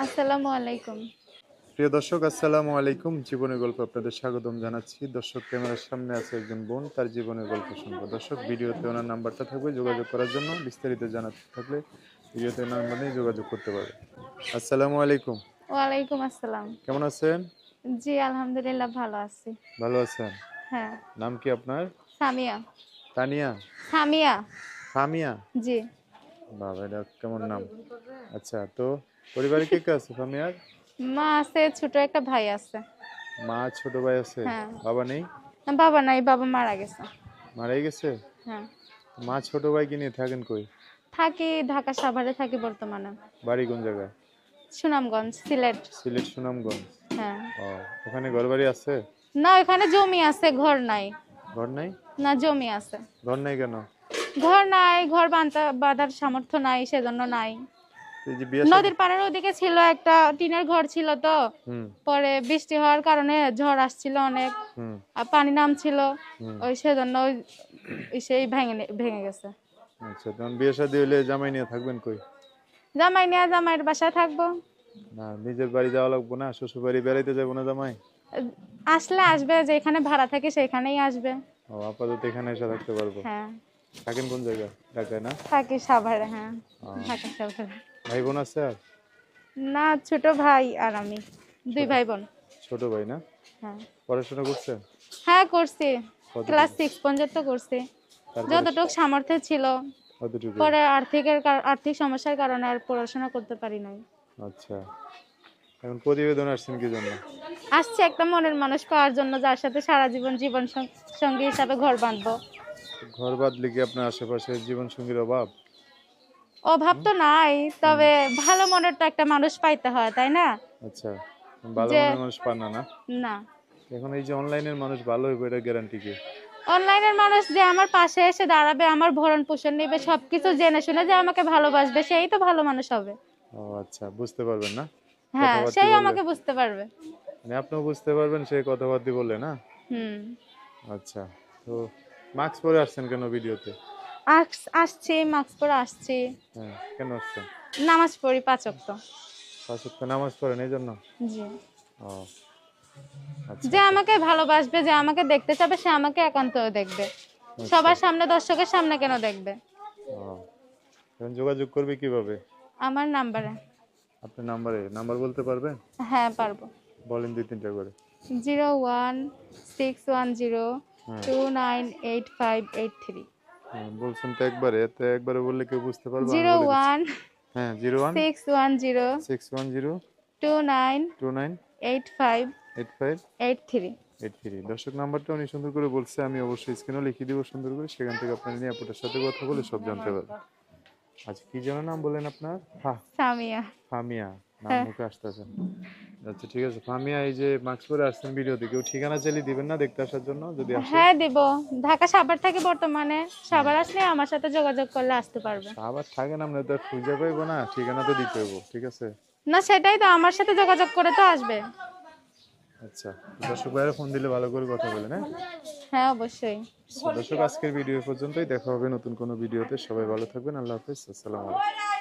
আসসালামু আলাইকুম। প্রিয় দর্শক আসসালামু আলাইকুম। জীবনের গল্প আপনাদের স্বাগতম জানাচ্ছি। দর্শক ক্যামেরার সামনে আছে একজন বোন তার জীবনের গল্প শুনব। দর্শক ভিডিওতে ওনার নাম্বারটা থাকবে যোগাযোগ করার জন্য বিস্তারিত জানাতে থাকলে ভিডিওতে ওনার নাম্বার নিয়ে যোগাযোগ করতে পারবে আসসালামু আলাইকুম। ওয়ালাইকুম আসসালাম। কেমন আছেন? জি আলহামদুলিল্লাহ ভালো আছি। ভালো আছেন? হ্যাঁ। নাম কি আপনার? সামিয়া। তানিয়া? সামিয়া। ফামিয়া জি। বাবা এটা কেমন নাম? আচ্ছা তো পরিবারে কে কে আছে ফামিয়ার মা আছে ছোট একটা ভাই আছে। মা ছোট ভাই আছে? হ্যাঁ। বাবা নেই? না, বাবা নাই বাবা মারা গেছে। মারাই গেছে? হ্যাঁ। মা ছোট ভাইকে নিয়ে থাকেন কই? থাকি ঢাকা সাভারে থাকি বর্তমানে। বাড়ি কোন জায়গায়? সুনামগঞ্জ সিলেট। সিলেট সুনামগঞ্জ? হ্যাঁ। ও ওখানে ঘর বাড়ি আছে? না ওখানে জমি আছে ঘর নাই। ঘর নাই? না জমি আছে। ঘর নাই কেন? ঘর নাই ঘর বাঁধা বাঁধার সামর্থ্য নাই সেজন্য নাই। নদীর পাড়ের ওদিকে ছিল একটা টিনের ঘর ছিল তো। পরে বৃষ্টি হওয়ার কারণে ঝড় আসছিল অনেক। আর পানি নামছিল। ওই সেজন্য ওই ওই সেই ভেঙে ভেঙে গেছে। আচ্ছা তখন বিয়ে শাদী হলে জামাই নিয়ে থাকবেন কই? জামাই নিয়ে জামাইয়ের বাসায় থাকব। না নিজের বাড়ি যাওয়া লাগবো না শ্বশুর বাড়ি বেড়াইতে যাব না জামাই? আসলে আসবে যেখানে ভাড়া থাকে সেখানেই আসবে। ও আপাতত এখানে এসে থাকতে পারব। হ্যাঁ। থাকেন কোন জায়গায়? ঢাকায় না? থাকি সাভারে হ্যাঁ। ঢাকা সাভারে। ভাই বোন আছে আর? না ছোট ভাই আর আমি। দুই ভাই বোন ছোট ভাই না? হ্যাঁ। পড়াশোনা করছেন? হ্যাঁ করছি। ক্লাস সিক্স পর্যন্ত করছি। যতটুকু সামর্থ্য ছিল। কতটুকু? পরে আর্থিকের কার- আর্থিক সমস্যার কারণে আর পড়াশোনা করতে পারি নাই। আচ্ছা। এখন প্রতিবেদন আসছেন কি জন্য? আসছে একটা মনের মানুষ পাওয়ার জন্য যার সাথে সারা জীবন জীবন সঙ্গী হিসাবে ঘর বাঁধবো। ঘর বাদলে কি আপনার আশেপাশে জীবন সঙ্গীর অভাব? অভাব তো নাই তবে ভালো মনের তো একটা মানুষ পাইতে হয় তাই না? আচ্ছা ভালো মনের মানুষ পান না না? না। এখন এই যে অনলাইনের মানুষ ভালো হইবে এটা গ্যারান্টি কি? অনলাইনের মানুষ যে আমার পাশে এসে দাঁড়াবে আমার ভরণ পোষণ নেবে সবকিছু জেনে শুনে যে আমাকে ভালোবাসবে সেই তো ভালো মানুষ হবে। ও আচ্ছা বুঝতে পারবেন না? হ্যাঁ সেই আমাকে বুঝতে পারবে। মানে আপনিও বুঝতে পারবেন সেই কথাবার্তা বলে না? হুম। আচ্ছা তো মাস্ক পরে আসছেন কেন ভিডিওতে? আস- আসছি মাস্ক পরে আসছি। হ্যাঁ কেন আসছেন? নামাজ পড়ি পাঁচ ওয়াক্ত। পাঁচ ওয়াক্ত নামাজ পড়েন এই জন্য? জি। ও আচ্ছা। যে আমাকে ভালোবাসবে যে আমাকে দেখতে চাবে সে আমাকে একান্ত দেখবে। সবার সামনে দর্শকের সামনে কেন দেখবে? ও এখন যোগাযোগ করবে কীভাবে? আমার নাম্বারে। আপনার নাম্বারে? নাম্বার বলতে পারবেন? হ্যাঁ পারব। বলেন দুই তিনটা করে। Zero one six one zero two nine eight five eight three হ্যাঁ, বলছেন তো একবারে তো একবারে বললে কেউ বুঝতে পারবে আমি জিরো ওয়ান হ্যাঁ zero one six one zero six one zero two nine two nine eight five eight five eight three eight three দর্শক নাম্বারটা উনি সুন্দর করে বলছে আমি অবশ্যই স্ক্রিনও লিখে দিব সুন্দর করে সেখান থেকে আপনার নিয়ে আপনার সাথে কথা বলে সব জানতে পারবেন। আচ্ছা কি যেন নাম বলেন আপনার? হ্যাঁ সামিয়া। ফামিয়া নাম হ্যাঁ। মুখে আসতেছে। আচ্ছা ঠিক আছে। ফামিয়া এই যে মাস্ক পরে আসছেন ভিডিওতে কেউ ঠিকানা চালিয়ে দিবেন না দেখতে আসার জন্য যদি হ্যাঁ দিব। ঢাকা সাভার থেকে বর্তমানে। সাভার আসলে আমার সাথে যোগাযোগ করলে আসতে পারবে। আবার থাকেন আমরা তো খুঁজে পাইবো না ঠিকানা তো দিতে হইব ঠিক আছে? না সেটাই তো আমার সাথে যোগাযোগ করে তো আসবে। আচ্ছা দর্শক ভাইয়েরা ফোন দিলে ভালো করে কথা বলেন হ্যাঁ? হ্যাঁ অবশ্যই। দর্শক আজকের ভিডিও পর্যন্তই। দেখা হবে নতুন কোনো ভিডিওতে। সবাই ভালো থাকবেন আল্লাহ হাফিজ আসসালামু আলাইকুম।